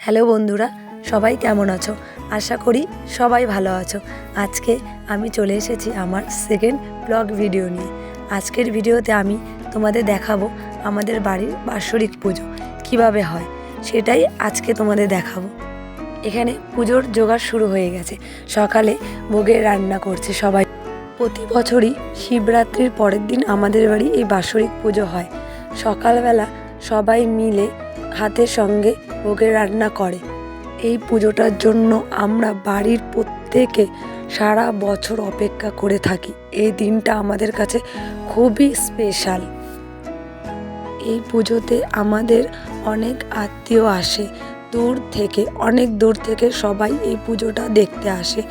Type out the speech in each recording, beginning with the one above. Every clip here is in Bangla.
হ্যালো বন্ধুরা, সবাই কেমন আছো? আশা করি সবাই ভালো আছো। আজকে আমি চলে এসেছি আমার সেকেন্ড ব্লগ ভিডিও নিয়ে। আজকের ভিডিওতে আমি তোমাদের দেখাবো আমাদের বাড়ির বাৎসরিক পুজো কীভাবে হয়, সেটাই আজকে তোমাদের দেখাবো। এখানে পুজোর জোগাড় শুরু হয়ে গেছে। সকালে ভোগের রান্না করছে সবাই। প্রতি বছরই শিবরাত্রির পরের দিন আমাদের বাড়ি এই বাৎসরিক পুজো হয়। সকালবেলা সবাই মিলে হাতের সঙ্গে ভোগের রান্না করে। এই পুজোটার জন্য আমরা বাড়ির প্রত্যেকে সারা বছর অপেক্ষা করে থাকি। এই দিনটা আমাদের কাছে খুবই স্পেশাল এই পুজোতে আমাদের অনেক আত্মীয় আসে, দূর থেকে, অনেক দূর থেকে সবাই এই পুজোটা দেখতে আসে।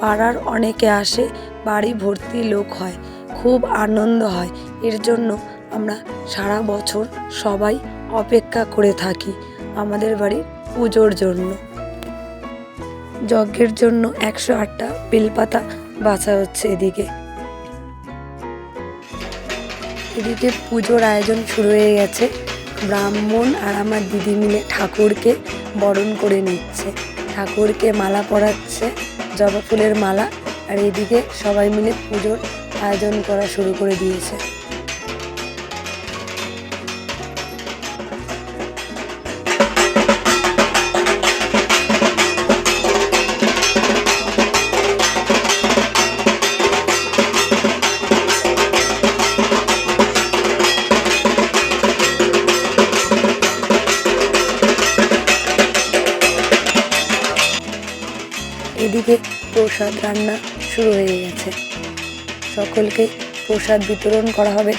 পাড়ার অনেকে আসে, বাড়ি ভর্তি লোক হয়, খুব আনন্দ হয়। এর জন্য আমরা সারা বছর সবাই অপেক্ষা করে থাকি। আমাদের বাড়ির পুজোর জন্য। যজ্ঞের জন্য একশো আটটা বেলপাতা বাছা হচ্ছে এদিকে। এদিকে পুজোর আয়োজন শুরু হয়ে গেছে। ব্রাহ্মণ আর আমার দিদি মিলে ঠাকুরকে বরণ করে নিচ্ছে। ঠাকুরকে মালা পরাচ্ছে, জবা ফুলের মালা, আর এদিকে সবাই মিলে পুজোর আয়োজন করা শুরু করে দিয়েছে। এদিকে প্রসাদ রান্না শুরু হয়ে গেছে। সকলকে প্রসাদ বিতরণ করা হবে।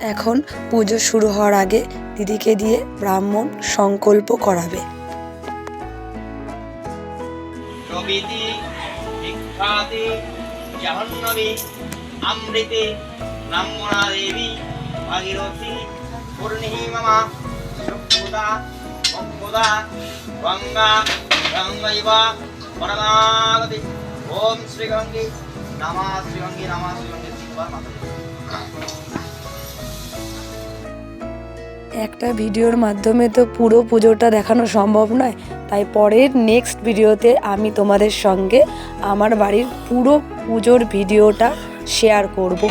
এখন পুজো শুরু হওয়ার আগে দিদিকে দিয়ে ব্রাহ্মণ সংকল্প করাবে। অমৃতে ব্রাহ্মণা দেবী ভাগীরথী পূর্ণিমা মক্ষদা গঙ্গা ওম শ্রীগঙ্গে নামা নামা শ্রীগঙ্গে শিবা মাতা। একটা ভিডিওর মাধ্যমে তো পুরো পুজোটা দেখানো সম্ভব নয়। তাই পরের নেক্সট ভিডিওতে আমি তোমাদের সঙ্গে আমার বাড়ির পুরো পুজোর ভিডিওটা শেয়ার করব।